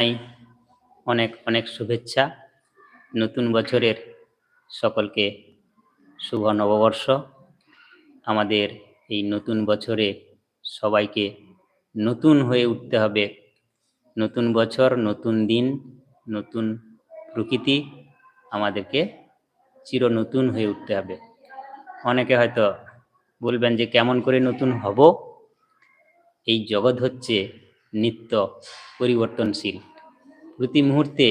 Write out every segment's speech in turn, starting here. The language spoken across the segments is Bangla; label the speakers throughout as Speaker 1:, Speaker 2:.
Speaker 1: জানাই অনেক অনেক শুভেচ্ছা। নতুন বছরের সকলকে শুভ নববর্ষ। আমাদের এই নতুন বছরে সবাইকে নতুন হয়ে উঠতে হবে। নতুন বছর, নতুন দিন, নতুন প্রকৃতি আমাদেরকে চির নতুন হয়ে উঠতে হবে। অনেকে হয়তো বলবেন যে কেমন করে নতুন হব? এই জগৎ হচ্ছে নিত্য পরিবর্তনশীল। প্রতি মুহূর্তে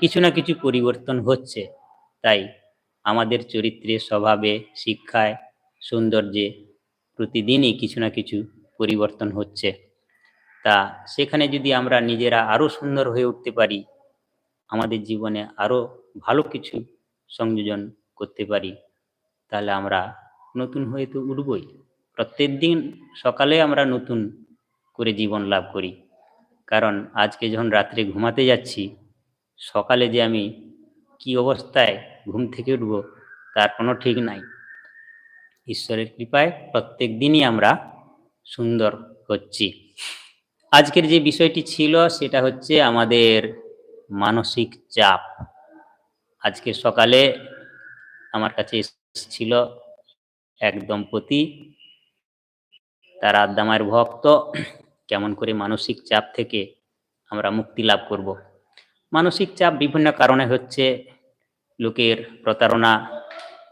Speaker 1: কিছু না কিছু পরিবর্তন হচ্ছে। তাই আমাদের চরিত্রে স্বভাবে, শিক্ষায়, সৌন্দর্যে প্রতিদিনই কিছু না কিছু পরিবর্তন হচ্ছে। তা সেখানে যদি আমরা নিজেরা আরও সুন্দর হয়ে উঠতে পারি, আমাদের জীবনে আরও ভালো কিছু সংযোজন করতে পারি, তাহলে আমরা নতুন হয়ে তো উঠবই। প্রত্যেক দিন সকালে আমরা নতুন করে জীবন লাভ করি। কারণ আজকে যখন রাত্রে ঘুমাতে যাচ্ছি, সকালে যে আমি কি অবস্থায় ঘুম থেকে উঠব তার কোনো ঠিক নাই। ঈশ্বরের কৃপায় প্রত্যেক দিনই আমরা সুন্দর হচ্ছি। আজকের যে বিষয়টি ছিল সেটা হচ্ছে আমাদের মানসিক চাপ। আজকে সকালে আমার কাছে ছিল এক দম্পতি, তার আদ্দামায়ের ভক্ত কেমন করে মানসিক চাপ থেকে আমরা মুক্তি লাভ করব। মানসিক চাপ বিভিন্ন কারণে হচ্ছে লোকের প্রতারণা,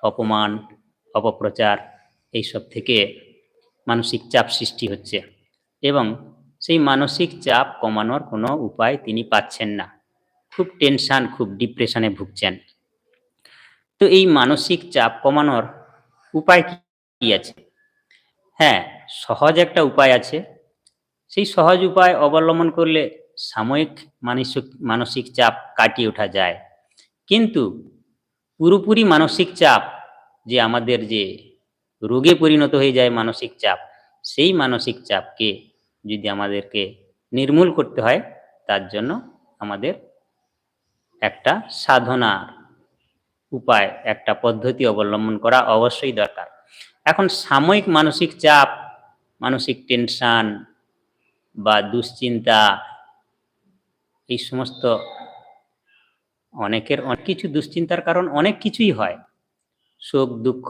Speaker 1: অপমান, অপপ্রচার এইসব থেকে মানসিক চাপ সৃষ্টি হচ্ছে এবং সেই মানসিক চাপ কমানোর কোনো উপায় তিনি পাচ্ছেন না। খুব টেনশন, খুব ডিপ্রেশনে ভুগছেন। তো এই মানসিক চাপ কমানোর উপায় কি আছে? হ্যাঁ সহজ একটা উপায় আছে। সেই সহজ উপায় অবলম্বন করলে সাময়িক মানসিক মানসিক চাপ কাটিয়ে ওঠা যায়। কিন্তু পুরোপুরি মানসিক চাপ যে আমাদের যে রোগে পরিণত হয়ে যায় মানসিক চাপ, সেই মানসিক চাপকে যদি আমাদেরকে নির্মূল করতে হয়, তার জন্য আমাদের একটা সাধনার উপায়, একটা পদ্ধতি অবলম্বন করা অবশ্যই দরকার। এখন সাময়িক মানসিক চাপ, মানসিক টেনশন বা দুশ্চিন্তা, এই সমস্ত অনেকের অনেক কিছু দুশ্চিন্তার কারণ অনেক কিছুই হয়। শোক, দুঃখ,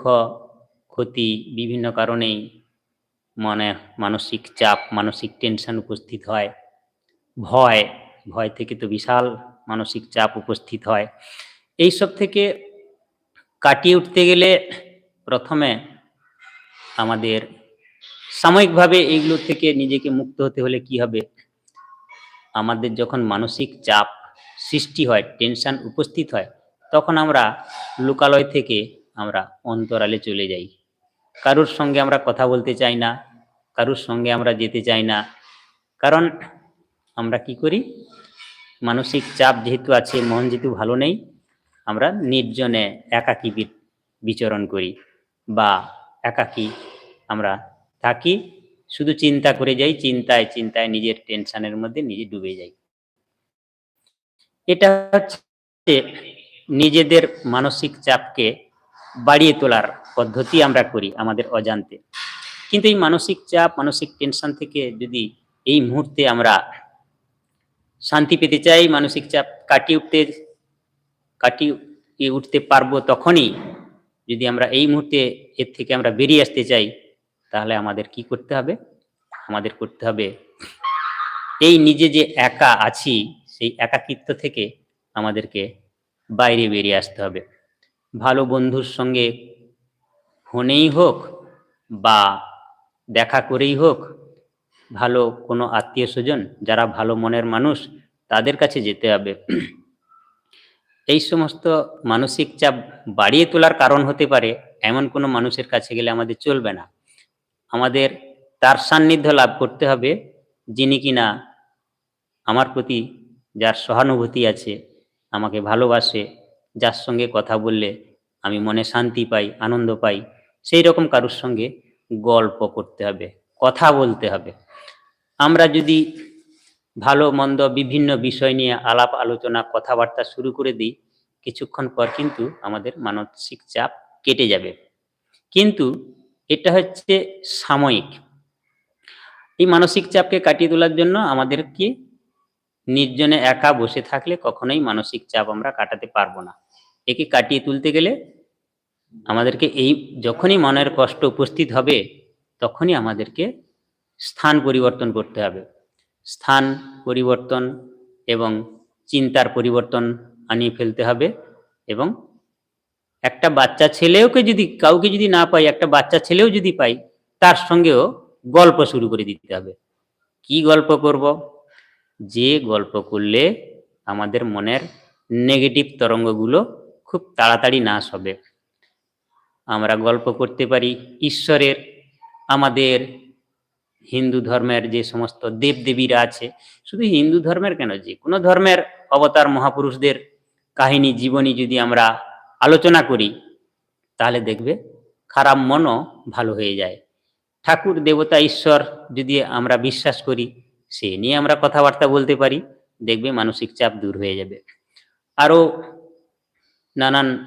Speaker 1: ক্ষতি বিভিন্ন কারণেই মনে, মানসিক চাপ, মানসিক টেনশন উপস্থিত হয়। ভয় ভয় থেকে তো বিশাল মানসিক চাপ উপস্থিত হয়। এইসব থেকে কাটিয়ে উঠতে গেলে প্রথমে আমাদের সাময়িকভাবে এইগুলো থেকে নিজেকে মুক্ত হতে হলে কি হবে? আমাদের যখন মানসিক চাপ সৃষ্টি হয় টেনশন উপস্থিত হয়, তখন আমরা লোকালয় থেকে আমরা অন্তরালে চলে যাই। কারোর সঙ্গে আমরা কথা বলতে চাই না, কারোর সঙ্গে আমরা যেতে চাই না। কারণ আমরা কি করি? মানসিক চাপ যেহেতু আছে, মন যেহেতু ভালো নেই, আমরা নির্জনে একাকী বিচরণ করি বা একাকী আমরা থাকি, শুধু চিন্তা করে যাই, চিন্তায় চিন্তায় নিজের টেনশনের মধ্যে নিজে ডুবে যাই। এটা হচ্ছে নিজেদের মানসিক চাপকে বাড়িয়ে তোলার পদ্ধতি আমরা করি আমাদের অজান্তে। কিন্তু এই মানসিক চাপ, মানসিক টেনশন থেকে যদি এই মুহূর্তে আমরা শান্তি পেতে চাই, মানসিক চাপ কাটিয়ে উঠতে কাটিয়ে উঠতে পারব তখনই যদি আমরা এই মুহূর্তে এর থেকে আমরা বেরিয়ে আসতে চাই তাহলে আমাদের কি করতে হবে? আমাদের করতে হবে এই নিজে যে একা আছি, সেই একাকিত্ব থেকে আমাদেরকে বাইরে বেরিয়ে আসতে হবে। ভালো বন্ধুর সঙ্গে ফোনেই হোক বা দেখা করেই হোক, ভালো কোনো আত্মীয় স্বজন, যারা ভালো মনের মানুষ, তাদের কাছে যেতে হবে। এই সমস্ত মানসিক চাপ বাড়িয়ে তোলার কারণ হতে পারে এমন কোনো মানুষের কাছে গেলে আমাদের চলবে না। আমাদের তার সান্নিধ্য লাভ করতে হবে, যিনি কিনা আমার প্রতি যার সহানুভূতি আছে, আমাকে ভালোবাসে, যার সঙ্গে কথা বললে আমি মনে শান্তি পাই, আনন্দ পাই, সেই রকম কারুর সঙ্গে গল্প করতে হবে, কথা বলতে হবে। আমরা যদি ভালো, মন্দ, বিভিন্ন বিষয় নিয়ে আলাপ আলোচনা, কথাবার্তা শুরু করে দিই, কিছুক্ষণ পর কিন্তু আমাদের মানসিক চাপ কেটে যাবে। কিন্তু এটা হচ্ছে সাময়িক। এই মানসিক চাপকে কাটিয়ে তোলার জন্য আমাদেরকে নির্জনে একা বসে থাকলে কখনোই মানসিক চাপ আমরা কাটাতে পারব না। একে কাটিয়ে তুলতে গেলে আমাদেরকে এই যখনই মনের কষ্ট উপস্থিত হবে, তখনই আমাদেরকে স্থান পরিবর্তন করতে হবে। স্থান পরিবর্তন এবং চিন্তার পরিবর্তন আনিয়ে ফেলতে হবে এবং একটা বাচ্চা ছেলেওকে যদি, কাউকে যদি না পাই, একটা বাচ্চা ছেলেও যদি পাই, তার সঙ্গেও গল্প শুরু করে দিতে হবে। কি গল্প করব? যে গল্প করলে আমাদের মনের নেগেটিভ তরঙ্গগুলো খুব তাড়াতাড়ি নাশ হবে। আমরা গল্প করতে পারি ঈশ্বরের, আমাদের হিন্দু ধর্মের যে সমস্ত দেবদেবীরা আছে, শুধু হিন্দু ধর্মের কেন, যে কোনো ধর্মের অবতার মহাপুরুষদের কাহিনী, জীবনী যদি আমরা আলোচনা করি, তাহলে দেখবে খারাপ মনও ভালো হয়ে যায়। ঠাকুর, দেবতা, ঈশ্বর যদি আমরা বিশ্বাস করি, সে নিয়ে আমরা কথাবার্তা বলতে পারি, দেখবে মানসিক চাপ দূর হয়ে যাবে। আরও নানান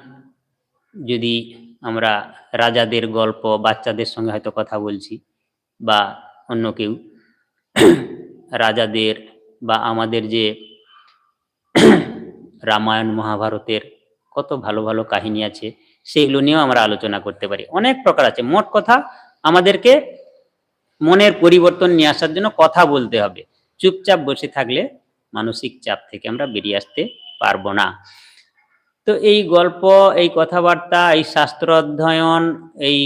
Speaker 1: যদি আমরা রাজাদের গল্প, বাচ্চাদের সঙ্গে হয়তো কথা বলছি, বা অন্য কেউ, রাজাদের বা আমাদের যে রামায়ণ, মহাভারতের কত ভালো ভালো কাহিনী আছে সেগুলো নিয়েও আমরা আলোচনা করতে পারি। অনেক প্রকার আছে। মোট কথা, আমাদেরকে মনের পরিবর্তন নিয়ে আসার জন্য কথা বলতে হবে। চুপচাপ বসে থাকলে মানসিক চাপ থেকে আমরা বেরিয়ে আসতে পারব না। তো এই গল্প, এই কথাবার্তা, এই শাস্ত্র অধ্যয়ন, এই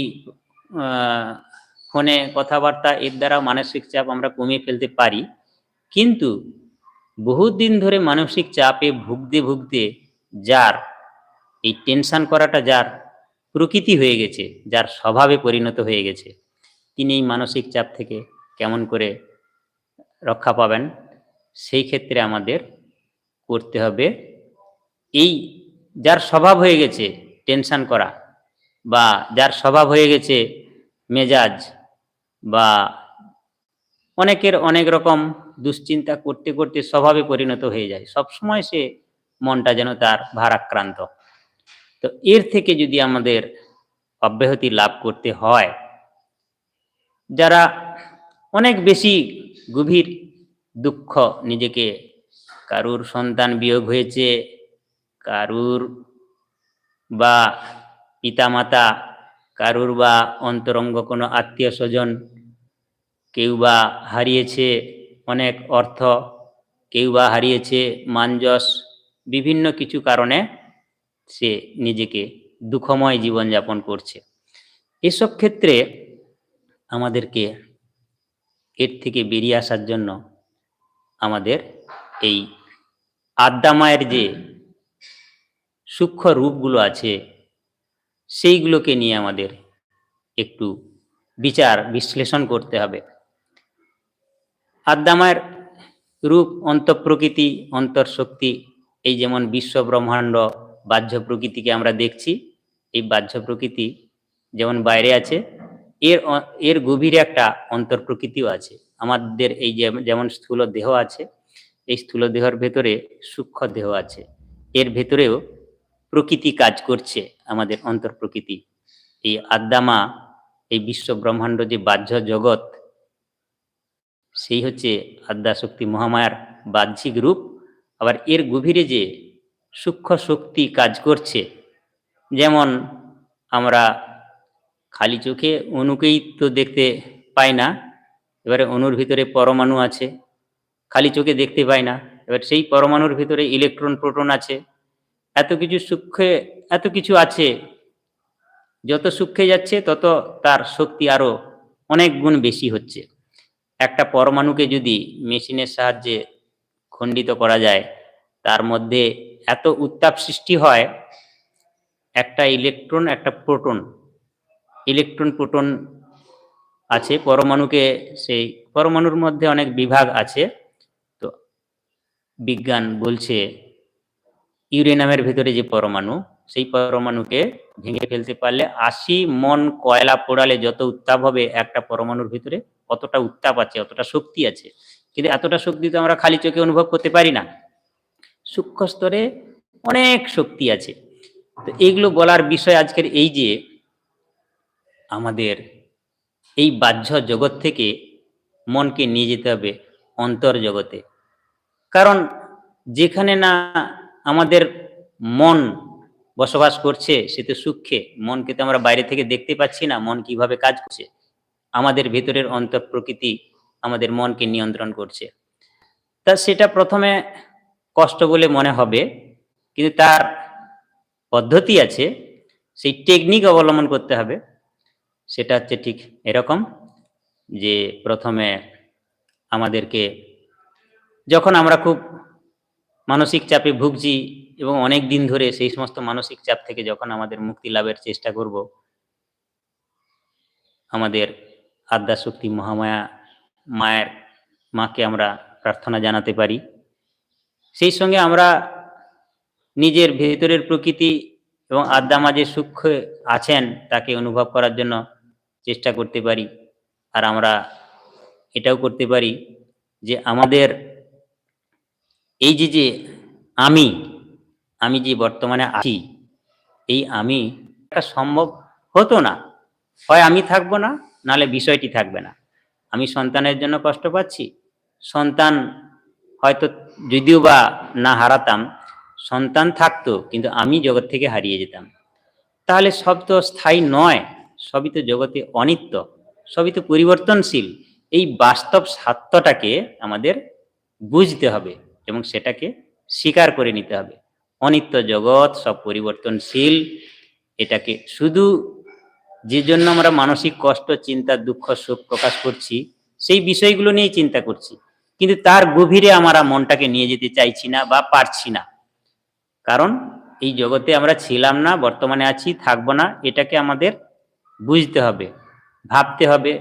Speaker 1: ফোনে কথাবার্তা, এর দ্বারা মানসিক চাপ আমরা কমিয়ে ফেলতে পারি। কিন্তু বহুত দিন ধরে মানসিক চাপে ভুগতে ভুগতে যার এই টেনশন করাটা যার প্রকৃতি হয়ে গেছে, যার স্বভাবে পরিণত হয়ে গেছে তিনি এই মানসিক চাপ থেকে কেমন করে রক্ষা পাবেন, সেই ক্ষেত্রে আমাদের করতে হবে এই যার স্বভাব হয়ে গেছে টেনশন করা বা যার স্বভাব হয়ে গেছে মেজাজ বা অনেকের অনেক রকম দুশ্চিন্তা করতে করতে স্বভাবে পরিণত হয়ে যায় সব সময় সে মনটা যেন তার ভারাক্রান্ত। তো এর থেকে যদি আমাদের অব্যাহতি লাভ করতে হয়, যারা অনেক বেশি গভীর দুঃখ নিজেকে, কারুর সন্তান বিয়োগ হয়েছে, কারুর বা পিতামাতা, কারুর বা অন্তরঙ্গ কোনো আত্মীয় স্বজন কেউ বা হারিয়েছে অনেক অর্থ, কেউ বা হারিয়েছে মানযশ বিভিন্ন কিছু কারণে সে নিজেকে দুঃখময় জীবনযাপন করছে। এসব ক্ষেত্রে আমাদেরকে এর থেকে বেরিয়ে আসার জন্য আমাদের এই আদ্যামায়ের যে সূক্ষ্ম রূপগুলো আছে, সেইগুলোকে নিয়ে আমাদের একটু বিচার, বিশ্লেষণ করতে হবে। আদ্যামায়ের রূপ, অন্তঃপ্রকৃতি অন্তর্শক্তি এই যেমন বিশ্ব ব্রহ্মাণ্ড বাহ্য প্রকৃতিকে আমরা দেখছি। এই বাহ্য প্রকৃতি যেমন বাইরে আছে, এর এর গভীরে একটা অন্তর প্রকৃতিও আছে। আমাদের এই যেমন স্থূল দেহ আছে, এই স্থূল দেহর ভেতরে সূক্ষ্ম দেহ আছে। এর ভেতরেও প্রকৃতি কাজ করছে, আমাদের অন্তর প্রকৃতি। এই আদ্দামা, এই বিশ্ব ব্রহ্মাণ্ড যে বাহ্য জগৎ, সেই হচ্ছে আদ্যাশক্তি মহামায়ার বাহ্যিক রূপ। আবার এর গভীরে যে সূক্ষ্ম শক্তি কাজ করছে। যেমন আমরা খালি চোখে অণুকেই তো দেখতে পাই না, এবারে অণুর ভিতরে পরমাণু আছে, খালি চোখে দেখতে পাই না, এবার সেই পরমাণুর ভিতরে ইলেকট্রন, প্রোটন আছে, এত কিছু সূক্ষ্মে, এত কিছু আছে, যত সূক্ষ্মে যাচ্ছে তত তার শক্তি আরও অনেক গুণ বেশি হচ্ছে। একটা পরমাণুকে যদি মেশিনের সাহায্যে খণ্ডিত করা যায়, তার মধ্যে এত উত্তাপ সৃষ্টি হয়, একটা ইলেকট্রন, একটা প্রোটন। ইলেকট্রন, প্রোটন আছে, পরমাণুকে সেই, পরমাণুর মধ্যে অনেক বিভাগ আছে। তো বিজ্ঞান বলছে ইউরেনামের ভেতরে যে পরমাণু, সেই পরমাণুকে ভেঙে ফেলতে পারলে আশি মন কয়লা পোড়ালে যত উত্তাপ হবে একটা পরমাণুর ভিতরে, অতটা উত্তাপ আছে, অতটা শক্তি আছে। কিন্তু এতটা শক্তি তো আমরা খালি চোখে অনুভব করতে পারি না। সূক্ষ্ম স্তরে অনেক শক্তি আছে। তো এইগুলো বলার বিষয় আজকের এই যে আমাদের এই বাহ্য জগৎ থেকে মনকে নিয়ে যেতে হবে অন্তর জগতে। কারণ যেখানে না আমাদের মন বসবাস করছে, সে তো সূক্ষ্মে মনকে তো আমরা বাইরে থেকে দেখতে পাচ্ছি না, মন কীভাবে কাজ করছে। আমাদের ভেতরের অন্তর প্রকৃতি আমাদের মনকে নিয়ন্ত্রণ করছে। তা সেটা প্রথমে কষ্ট বলে মনে হবে, কিন্তু তার পদ্ধতি আছে, সেই টেকনিক অবলম্বন করতে হবে। সেটা হচ্ছে ঠিক এরকম যে প্রথমে আমাদেরকে যখন আমরা খুব মানসিক চাপে ভুগছি এবং অনেক দিন ধরে সেই সমস্ত মানসিক চাপ থেকে যখন আমাদের মুক্তি লাভের চেষ্টা করব, আমাদের আদ্যা শক্তি মহামায়া মায়ের মাকে আমরা প্রার্থনা জানাতে পারি। সেই সঙ্গে আমরা নিজের ভেতরের প্রকৃতি এবং আদ্যা যে সূক্ষ্ম আছেন, তাকে অনুভব করার জন্য চেষ্টা করতে পারি। আর আমরা এটাও করতে পারি যে আমাদের এই যে যে আমি আমি যে বর্তমানে আছি, এই আমি এটা সম্ভব হতো না। হয় আমি থাকব না, নালে বিষয়টি থাকবে না। আমি সন্তানের জন্য কষ্ট পাচ্ছি। সন্তান হয়তো যদিও বা না হারাতাম, সন্তান থাকতো, কিন্তু আমি জগৎ থেকে হারিয়ে যেতাম। তাহলে সব তো স্থায়ী নয়, সবই তো জগতে অনিত্য, সবই তো পরিবর্তনশীল। এই বাস্তব সত্যটাকে আমাদের বুঝতে হবে এবং সেটাকে স্বীকার করে নিতে হবে। অনিত্য জগৎ সব পরিবর্তনশীল, এটাকে শুধু যে জন্য আমরা মানসিক কষ্ট, চিন্তা, দুঃখ সুখ প্রকাশ করছি, সেই বিষয়গুলো নিয়েই চিন্তা করছি। কিন্তু তার গভীরে আমরা মনটাকে নিয়ে যেতে চাইছি না বা পারছি না। কারণ এই জগতে আমরা ছিলাম না, বর্তমানে আছি, থাকব না, এটাকে আমাদের বুঝতে হবে, ভাবতে হবে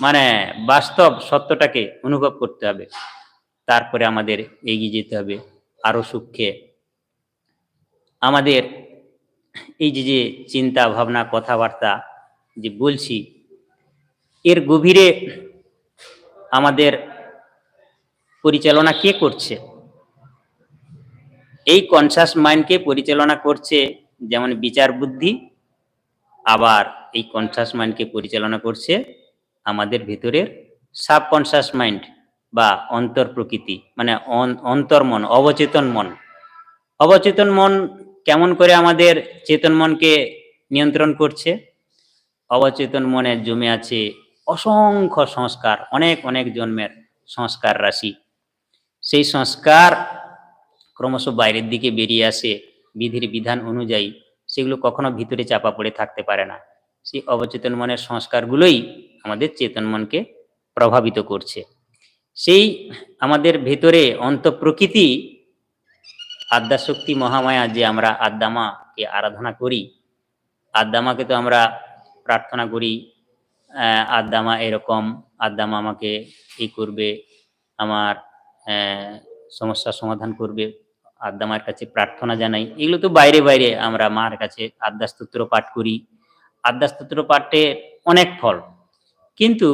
Speaker 1: মানে বাস্তব সত্যটাকে অনুভব করতে হবে। তারপরে আমাদের এগিয়ে যেতে হবে আরও সূক্ষ্মে আমাদের এই যে যে চিন্তা, ভাবনা, কথাবার্তা যে বলছি, এর গভীরে আমাদের পরিচালনা কে করছে? এই কনসাস মাইন্ডকে পরিচালনা করছে যেমন বিচার বুদ্ধি, আবার এই কনসাস মাইন্ডকে পরিচালনা করছে আমাদের ভেতরের সাবকনসাস মাইন্ড বা অন্তর প্রকৃতি মানে অন- অন্তর্মন অবচেতন মন। অবচেতন মন কেমন করে আমাদের চেতন মনকে নিয়ন্ত্রণ করছে? অবচেতন মনে জমে আছে অসংখ্য সংস্কার, অনেক অনেক জন্মের সংস্কার রাশি। সেই সংস্কার ক্রমশ বাইরের দিকে বেরিয়ে আসে, বিধির বিধান অনুযায়ী। সেগুলো কখনো ভিতরে চাপা পড়ে থাকতে পারে না। সেই অবচেতন মনের সংস্কারগুলোই আমাদের চেতন মনকে প্রভাবিত করছে। সেই আমাদের ভেতরে অন্তঃপ্রকৃতি আদ্যাশক্তি মহামায়া যে আমরা আদ্যামাকে আরাধনা করি আদ্যামাকে তো আমরা প্রার্থনা করি আদ্যামা এরকম আদ্যামা আমাকে এই করবে, আমার আহ, সমস্যার সমাধান করবে আদ্যামার কাছে প্রার্থনা জানাই। এগুলো তো বাইরে বাইরে আমরা মার কাছে আদ্যাস্তোত্র পাঠ করি। আদ্যাস্তোত্র পাঠে অনেক ফল। কিন্তু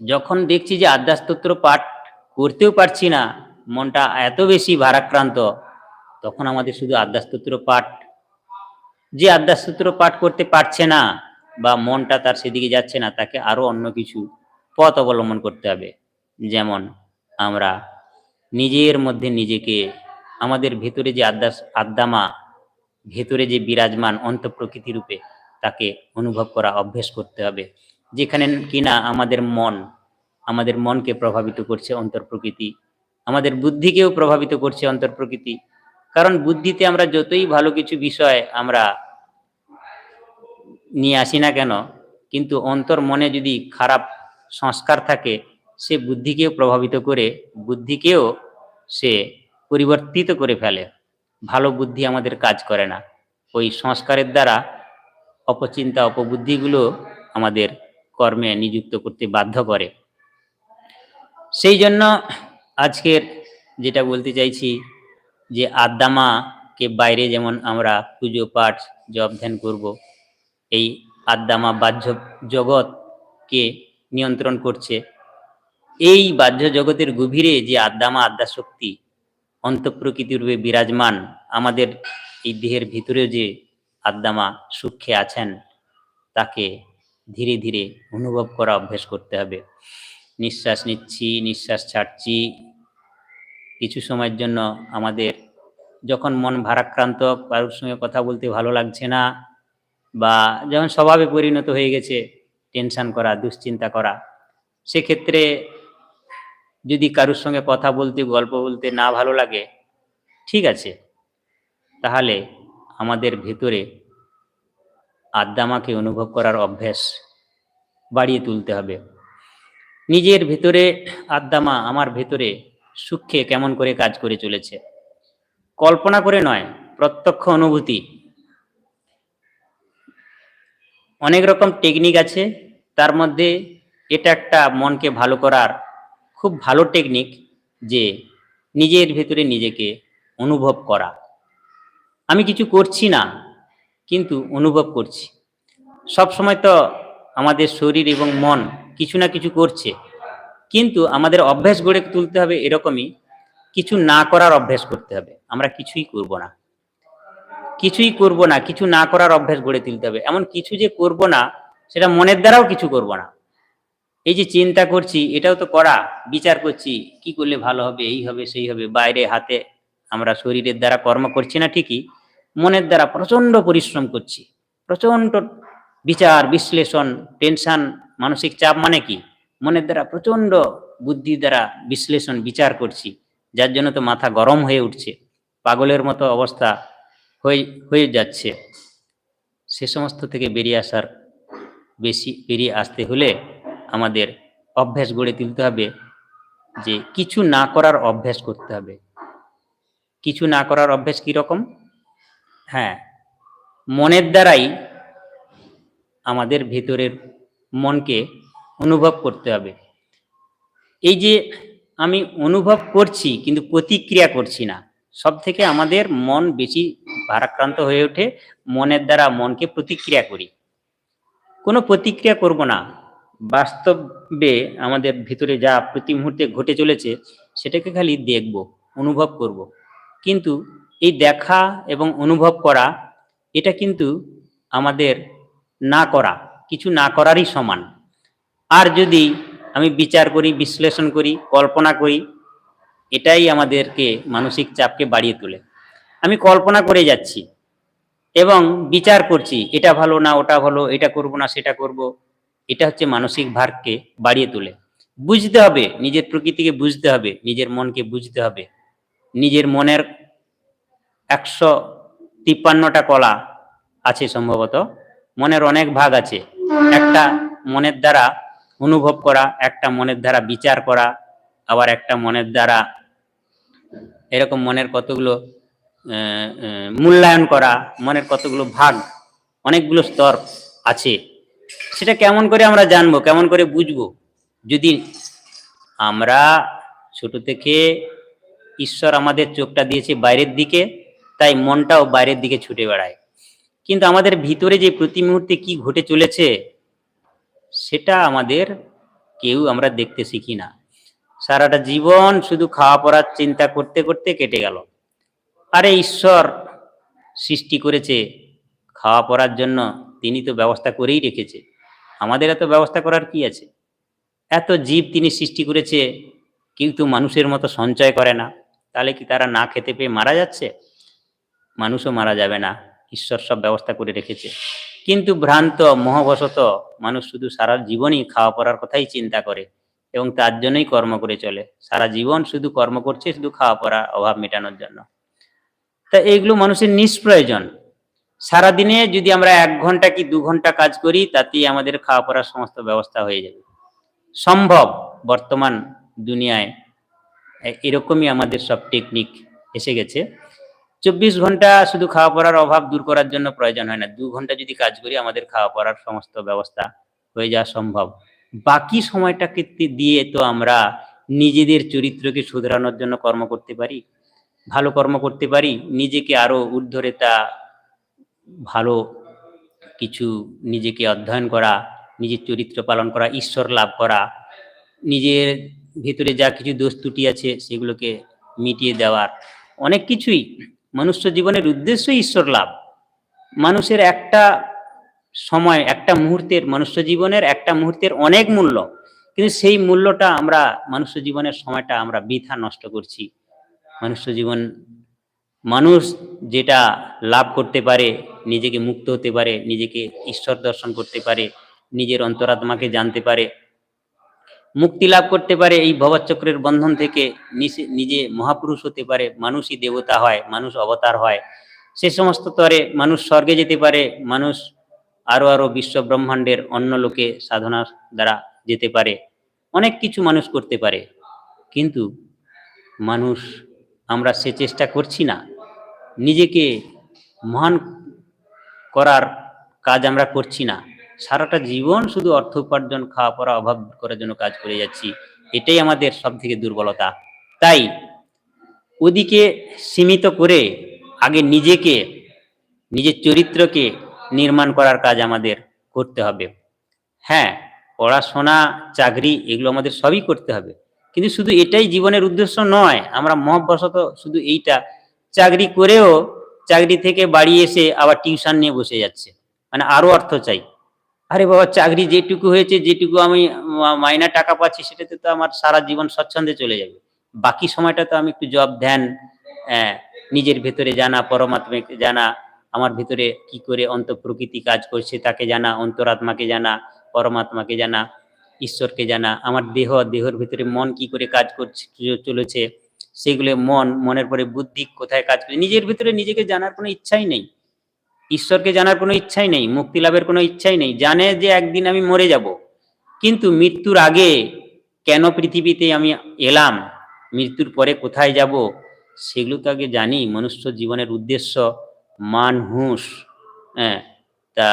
Speaker 1: যখন দেখছি যে আদ্যাস্তোত্র পাঠ করতেও পারছি না মনটা এত বেশি ভারাক্রান্ত তখন আমাদের শুধু আদ্যাস্তোত্র পাঠ যে আদ্যাস্তোত্র পাঠ করতে পারছে না বা মনটা তার সেদিকে যাচ্ছে না তাকে আরও অন্য কিছু পথ অবলম্বন করতে হবে। যেমন আমরা নিজের মধ্যে নিজেকে, আমাদের ভেতরে যে আদ্যা আদ্যামা ভেতরে যে বিরাজমান অন্তঃপ্রকৃতি রূপে তাকে অনুভব করা, অভ্যেস করতে হবে। যেখানে কিনা আমাদের মন, আমাদের মনকে প্রভাবিত করছে অন্তর্প্রকৃতি আমাদের বুদ্ধিকেও প্রভাবিত করছে অন্তর্প্রকৃতি কারণ বুদ্ধিতে আমরা যতই ভালো কিছু বিষয় আমরা নিয়ে আসি না কেন, কিন্তু অন্তর মনে যদি খারাপ সংস্কার থাকে সে বুদ্ধিকেও প্রভাবিত করে, বুদ্ধিকেও সে পরিবর্তিত করে ফেলে। ভালো বুদ্ধি আমাদের কাজ করে না। ওই সংস্কারের দ্বারা অপচিন্তা, অপবুদ্ধিগুলো আমাদের কর্মে নিযুক্ত করতে বাধ্য করে। সেই জন্য আজকের যেটা বলতে চাইছি যে আদ্দামাকে বাইরে যেমন আমরা পুজো, পাঠ, জপ, ধ্যান করব, এই আদ্দামা বাহ্য জগৎকে নিয়ন্ত্রণ করছে। এই বাহ্য জগতের গভীরে যে আদ্দামা আদ্যা শক্তি অন্তঃপ্রকৃতি রূপে বিরাজমান, আমাদের এই দেহের ভিতরে যে আদ্দামা সূক্ষ্মে আছেন, তাকে ধীরে ধীরে অনুভব করা অভ্যেস করতে হবে। নিঃশ্বাস নিচ্ছি, নিঃশ্বাস ছাড়ছি। কিছু সময়ের জন্য আমাদের যখন মন ভারাক্রান্ত, কারোর সঙ্গে কথা বলতে ভালো লাগছে না বা যখন স্বভাবে পরিণত হয়ে গেছে, টেনশন করা, দুশ্চিন্তা করা, সেক্ষেত্রে যদি কারোর সঙ্গে কথা বলতে, গল্প বলতে না ভালো লাগে, ঠিক আছে। তাহলে আমাদের ভেতরে আদ্দামাকে অনুভব করার অভ্যাস বাড়িয়ে তুলতে হবে। নিজের ভেতরে, আদ্দামা আমার ভেতরে সূক্ষ্মে কেমন করে কাজ করে চলেছে। কল্পনা করে নয়, প্রত্যক্ষ অনুভূতি। অনেক রকম টেকনিক আছে, তার মধ্যে এটা একটা মনকে ভালো করার খুব ভালো টেকনিক যে নিজের ভেতরে নিজেকে অনুভব করা। আমি কিছু করছি না, কিন্তু অনুভব করছি। সব সময় তো আমাদের শরীর এবং মন কিছু না কিছু করছে, কিন্তু আমাদের অভ্যাস গড়ে তুলতে হবে এরকমই, কিছু না করার অভ্যাস করতে হবে। আমরা কিছুই করব না। কিছুই করব না, কিছু না করার অভ্যাস গড়ে তুলতে হবে। এমন কিছু যে করব না, সেটা মনের দ্বারাও কিছু করব না। এই যে চিন্তা করছি, এটাও তো করা, বিচার করছি, কি করলে ভালো হবে, এই হবে, সেই হবে, বাইরে হাতে আমরা শরীরের দ্বারা কর্ম করছি না ঠিকই, মনের দ্বারা প্রচণ্ড পরিশ্রম করছি প্রচণ্ড বিচার, বিশ্লেষণ, টেনশন, মানসিক চাপ মানে কি? মনের দ্বারা প্রচণ্ড বুদ্ধি দ্বারা বিশ্লেষণ, বিচার করছি, যার জন্য তো মাথা গরম হয়ে উঠছে, পাগলের মতো অবস্থা হয়ে হয়ে যাচ্ছে। সে সমস্ত থেকে বেরিয়ে আসার বেশি, বেরিয়ে আসতে হলে আমাদের অভ্যাস গড়ে তুলতে হবে যে কিছু না করার অভ্যাস করতে হবে। কিছু না করার অভ্যাস কি রকম? হ্যাঁ মনের দ্বারাই আমাদের ভেতরের মনকে অনুভব করতে হবে। এই যে আমি অনুভব করছি কিন্তু প্রতিক্রিয়া করছি না সব থেকে আমাদের মন বেশি ভারাক্রান্ত হয়ে ওঠে, মনের দ্বারা মনকে প্রতিক্রিয়া করি। কোনো প্রতিক্রিয়া করব না বাস্তবে আমাদের ভিতরে যা প্রতি মুহূর্তে ঘটে চলেছে, সেটাকে খালি দেখব, অনুভব করব। কিন্তু এই দেখা এবং অনুভব করা, এটা কিন্তু আমাদের না করা, কিছু না করারই সমান। আর যদি আমি বিচার করি, বিশ্লেষণ করি, কল্পনা করি, এটাই আমাদেরকে মানসিক চাপকে বাড়িয়ে তোলে। আমি কল্পনা করে যাচ্ছি এবং বিচার করছি, এটা ভালো না, ওটা ভালো, এটা করব না, সেটা করব। এটা হচ্ছে মানসিক ভারকে বাড়িয়ে তোলে। বুঝতে হবে, নিজের প্রকৃতিকে বুঝতে হবে, নিজের মনকে বুঝতে হবে। নিজের মনের একশো তিপ্পান্নটা কলা আছে সম্ভবত। মনের অনেক ভাগ আছে। একটা মনের দ্বারা অনুভব করা, একটা মনের দ্বারা বিচার করা, আবার একটা মনের দ্বারা এরকম মনের কতগুলো মূল্যায়ন করা, মনের কতগুলো ভাগ, অনেকগুলো স্তর আছে। সেটা কেমন করে আমরা জানব, কেমন করে বুঝব? যদি আমরা ছোট থেকে ঈশ্বর আমাদের চোখটা দিয়েছে বাইরের দিকে, তাই মনটাও বাইরের দিকে ছুটে বেড়ায়। কিন্তু আমাদের ভিতরে যে প্রতি মুহূর্তে কি ঘটে চলেছে, সেটা আমাদের কেউ আমরা দেখতে শিখি না। সারাটা জীবন শুধু খাওয়া পড়ার চিন্তা করতে করতে কেটে গেল। আরে ঈশ্বর সৃষ্টি করেছে খাওয়া পড়ার জন্য তিনি তো ব্যবস্থা করেই রেখেছে। আমাদের এত ব্যবস্থা করার কি আছে? এত জীব তিনি সৃষ্টি করেছে কিন্তু মানুষের মতো সঞ্চয় করে না। তাহলে কি তারা না খেতে পেয়ে মারা যাচ্ছে? মানুষও মারা যাবে না। ঈশ্বর সব ব্যবস্থা করে রেখেছে। কিন্তু ভ্রান্ত, মোহবশত মানুষ শুধু সারা জীবনই খাওয়া পড়ার কথাই চিন্তা করে এবং তার জন্যই কর্ম করে চলে। সারা জীবন শুধু কর্ম করছে, শুধু খাওয়া পড়া অভাব মেটানোর জন্য। তা এইগুলো মানুষের নিষ্প্রয়োজন। সারাদিনে যদি আমরা এক ঘণ্টা কি দু ঘণ্টা কাজ করি, তাতেই আমাদের খাওয়া পড়ার সমস্ত ব্যবস্থা হয়ে যাবে। সম্ভব বর্তমান দুনিয়ায় এরকমই আমাদের সব টেকনিক এসে গেছে। চব্বিশ ঘণ্টা শুধু খাওয়া পড়ার অভাব দূর করার জন্য প্রয়োজন হয় না। দু ঘণ্টা যদি কাজ করি, আমাদের খাওয়া পড়ার সমস্ত ব্যবস্থা হয়ে যাওয়া সম্ভব। বাকি সময়টাকে দিয়ে তো আমরা নিজেদের চরিত্রকে শুধরানোর জন্য কর্ম করতে পারি, ভালো কর্ম করতে পারি, নিজেকে আরও ঊর্ধ্বরেতা ভালো কিছু নিজেকে অধ্যয়ন করা, নিজের চরিত্র পালন করা, ঈশ্বর লাভ করা, নিজের ভেতরে যা কিছু দোষ ত্রুটি আছে সেগুলোকে মিটিয়ে দেওয়ার, অনেক কিছুই মনুষ্য জীবনের উদ্দেশ্যই ঈশ্বর লাভ। মানুষের একটা সময়, একটা মুহূর্তের, মনুষ্য জীবনের একটা মুহূর্তের অনেক মূল্য, কিন্তু সেই মূল্যটা আমরা মনুষ্য জীবনের সময়টা আমরা বৃথা নষ্ট করছি। মনুষ্য জীবন মানুষ যেটা লাভ করতে পারে, নিজেকে মুক্ত হতে পারে, নিজেকে ঈশ্বর দর্শন করতে পারে, নিজের অন্তরাত্মাকে জানতে পারে, মুক্তি লাভ করতে পারে, এই ভবচক্রের বন্ধন থেকে নিজে মহাপুরুষ হতে পারে, মানুষই দেবতা হয়, মানুষ অবতার হয়। সে সমস্ত তরে মানুষ স্বর্গে যেতে পারে, মানুষ আরও আরও বিশ্ব ব্রহ্মাণ্ডের অন্য লোকে সাধনার দ্বারা যেতে পারে, অনেক কিছু মানুষ করতে পারে। কিন্তু মানুষ আমরা সে চেষ্টা করছি না। নিজেকে মহান করার কাজ আমরা করছি না। সারাটা জীবন শুধু অর্থ উপার্জন খাওয়া পড়া অভাব করার জন্য কাজ করে যাচ্ছি। এটাই আমাদের সব থেকে দুর্বলতা। তাই ওদিকে সীমিত করে আগে নিজেকে, নিজের চরিত্রকে নির্মাণ করার কাজ আমাদের করতে হবে। হ্যাঁ পড়াশোনা, চাকরি এগুলো আমাদের সবই করতে হবে। কিন্তু শুধু এটাই জীবনের উদ্দেশ্য নয়, আমরা মহব্বশত শুধু এইটা চাকরি করেও চাকরি থেকে বাড়ি এসে আবার টিউশন নিয়ে বসে যাচ্ছে। মানে আরও অর্থ চাই। আরে বাবা, চাকরি যেটুকু হয়েছে, যেটুকু আমি মাইনা টাকা পাচ্ছি, সেটাতে তো আমার সারা জীবন স্বচ্ছন্দে চলে যাবে। বাকি সময়টা তো আমি একটু জব, ধ্যান নিজের ভেতরে জানা, পরমাত্মাকে জানা, আমার ভিতরে কি করে অন্ত প্রকৃতি কাজ করছে তাকে জানা, অন্তরাত্মাকে জানা, পরমাত্মাকে জানা, ঈশ্বরকে জানা, আমার দেহ, দেহর ভিতরে মন কি করে কাজ করছে, চলেছে সেগুলো মন, মনের পরে বুদ্ধি, কোথায় কাজ করে, নিজের ভিতরে নিজেকে জানার কোনো ইচ্ছাই নেই। ঈশ্বরকে জানার কোনো ইচ্ছাই নেই, মুক্তি লাভের কোনো ইচ্ছাই নেই, জানে যে একদিন আমি মরে যাব। কিন্তু মৃত্যুর আগে কেন পৃথিবীতে আমি এলাম, মৃত্যুর পরে কোথায় যাব, সেগুলো তো আগে জানি। মনুষ্য জীবনের উদ্দেশ্য মান, হুঁশ হ্যাঁ তা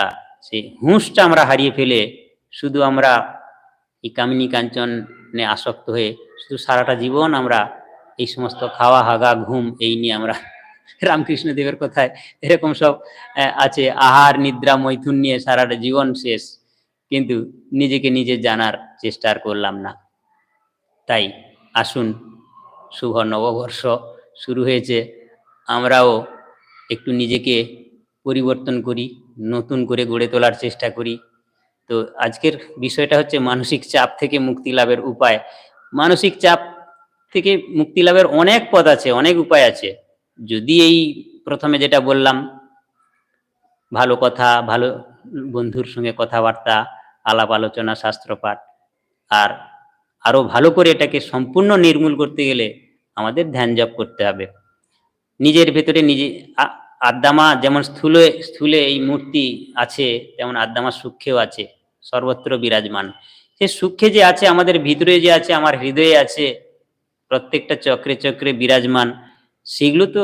Speaker 1: সেই হুঁশটা আমরা হারিয়ে ফেলে শুধু আমরা এই কামিনী কাঞ্চনে আসক্ত হয়ে শুধু সারাটা জীবন আমরা এই সমস্ত খাওয়া, হাগা, ঘুম এই নিয়ে আমরা রামকৃষ্ণ দেবের কথায় এরকম সব আছে। আহার, নিদ্রা, মৈথুন নিয়ে সারাটা জীবন শেষ। কিন্তু নিজেকে নিজে জানার চেষ্টা আর করলাম না। তাই আসুন, শুভ নববর্ষ শুরু হয়েছে। আমরাও একটু নিজেকে পরিবর্তন করি, নতুন করে গড়ে তোলার চেষ্টা করি। তো আজকের বিষয়টা হচ্ছে মানসিক চাপ থেকে মুক্তি লাভের উপায়। মানসিক চাপ থেকে মুক্তি লাভের অনেক পথ আছে, অনেক উপায় আছে। যদি এই প্রথমে যেটা বললাম, ভালো কথা, ভালো বন্ধুর সঙ্গে কথাবার্তা, আলাপ আলোচনা, শাস্ত্রপাঠ, আর আরও ভালো করে এটাকে সম্পূর্ণ নির্মূল করতে গেলে আমাদের ধ্যান জপ করতে হবে। নিজের ভেতরে নিজে আদ্দামা যেমন স্থূলে স্থূলে এই মূর্তি আছে, তেমন আদ্দামা সূক্ষ্মেও আছে, সর্বত্র বিরাজমান। সে সূক্ষ্মে যে আছে, আমাদের ভিতরে যে আছে, আমার হৃদয়ে আছে প্রত্যেকটা চক্রে চক্রে বিরাজমান, সেগুলো তো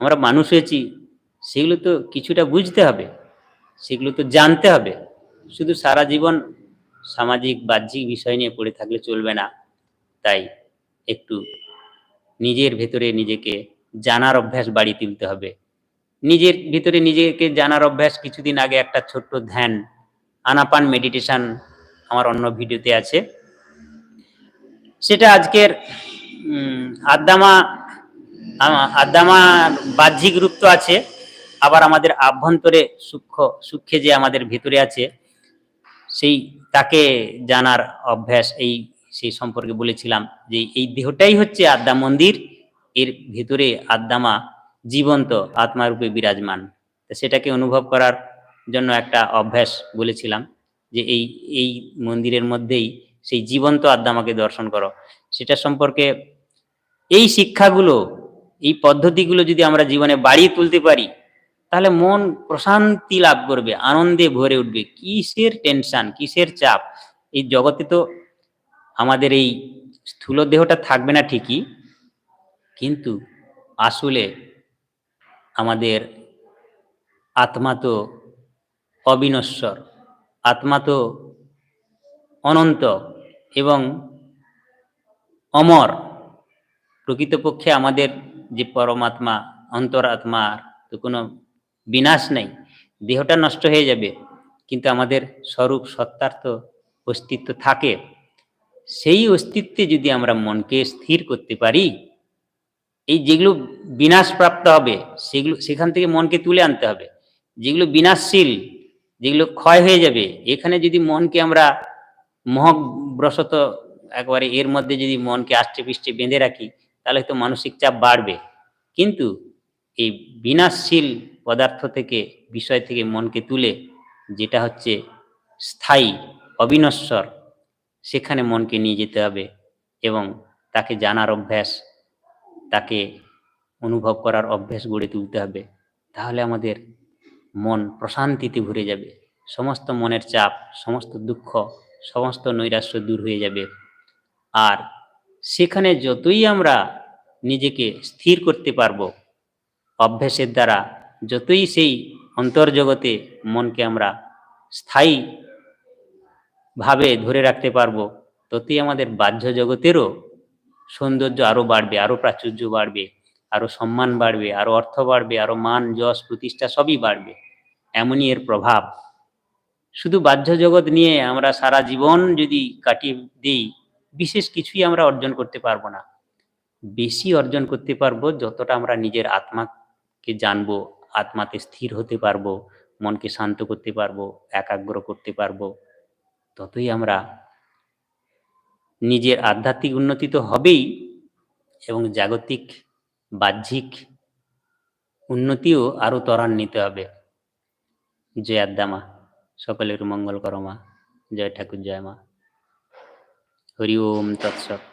Speaker 1: আমরা মানুষ হয়েছি, সেগুলো তো কিছুটা বুঝতে হবে, সেগুলো তো জানতে হবে। শুধু সারা জীবন সামাজিক, বাহ্যিক বিষয় নিয়ে পড়ে থাকলে চলবে না। তাই একটু নিজের ভেতরে নিজেকে জানার অভ্যাস বাড়ি তুলতে হবে। নিজের ভিতরে নিজেকে জানার অভ্যাস কিছুদিন আগে একটা ছোট্ট ধ্যান, আনাপান মেডিটেশন আমার অন্য ভিডিওতে আছে। সেটা আজকের উম, আদ্দামা বাহ্যিক রূপ তো আছে আবার আমাদের আভ্যন্তরে সূক্ষ্ম সূক্ষ্মে যে আমাদের ভিতরে আছে সেই তাকে জানার অভ্যাস এই সেই সম্পর্কে বলেছিলাম যে এই দেহটাই হচ্ছে আদ্যা মন্দির এর ভিতরে আদ্দামা জীবন্ত আত্মারূপে বিরাজমান। সেটাকে অনুভব করার জন্য একটা অভ্যাস বলেছিলাম যে এই এই মন্দিরের মধ্যেই সেই জীবন্ত আদ্দামাকে দর্শন করো। সেটা সম্পর্কে এই শিক্ষাগুলো, এই পদ্ধতিগুলো যদি আমরা জীবনে বাড়িয়ে তুলতে পারি, তাহলে মন প্রশান্তি লাভ করবে, আনন্দে ভরে উঠবে। কিসের টেনশন কিসের চাপ? এই জগতে তো আমাদের এই স্থূল দেহটা থাকবে না ঠিকই, কিন্তু আসলে আমাদের আত্মা তো অবিনশ্বর, আত্মা তো অনন্ত এবং অমর। প্রকৃতপক্ষে আমাদের যে পরমাত্মা অন্তরাত্মার তো কোনো বিনাশ নেই, দেহটা নষ্ট হয়ে যাবে, কিন্তু আমাদের স্বরূপ সত্তার তো অস্তিত্ব থাকে। সেই অস্তিত্বে যদি আমরা মনকে স্থির করতে পারি, এই যেগুলো বিনাশপ্রাপ্ত হবে, সেগুলো, সেখান থেকে মনকে তুলে আনতে হবে। যেগুলো বিনাশশীল, যেগুলো ক্ষয় হয়ে যাবে, এখানে যদি মনকে আমরা মহব্রসত, একবারে এর মধ্যে যদি মনকে আষ্টে পৃষ্ঠে বেঁধে রাখি তাহলে হয়তো মানসিক চাপ বাড়বে। কিন্তু এই বিনাশশীল পদার্থ থেকে, বিষয় থেকে মনকে তুলে, যেটা হচ্ছে স্থায়ী অবিনশ্বর, সেখানে মনকে নিয়ে যেতে হবে এবং তাকে জানার অভ্যাস, তাকে অনুভব করার অভ্যাস গড়ে তুলতে হবে। তাহলে আমাদের মন প্রশান্তিতে ভরে যাবে। সমস্ত মনের চাপ, সমস্ত দুঃখ, সমস্ত নৈরাশ্য দূর হয়ে যাবে। আর সেখানে যতই আমরা নিজেকে স্থির করতে পারব, অভ্যাসের দ্বারা যতই সেই অন্তর্জগতে মনকে আমরা স্থায়ী ভাবে ধরে রাখতে পারব, ততই আমাদের বাহ্য জগতেরও সৌন্দর্য আরও বাড়বে, আরও প্রাচুর্য বাড়বে, আরও সম্মান বাড়বে, আরও অর্থ বাড়বে, আরও মান, যশ, প্রতিষ্ঠা সবই বাড়বে। এমনই এর প্রভাব। শুধু বাহ্য জগৎ নিয়ে আমরা সারা জীবন যদি কাটিয়ে দিই বিশেষ কিছুই আমরা অর্জন করতে পারব না। বেশি অর্জন করতে পারব যতটা আমরা নিজের আত্মাকে জানব, আত্মাতে স্থির হতে পারব, মনকে শান্ত করতে পারব, একাগ্র করতে পারব, ততই আমরা নিজের আধ্যাত্মিক উন্নতি তো হবেই এবং জাগতিক, বাহ্যিক উন্নতিও আরও ত্বরান্বিত হবে। জয় আদ্দামা সকলের মঙ্গল করমা জয় ঠাকুর, জয় মা। હરિ ઓમ તત્સત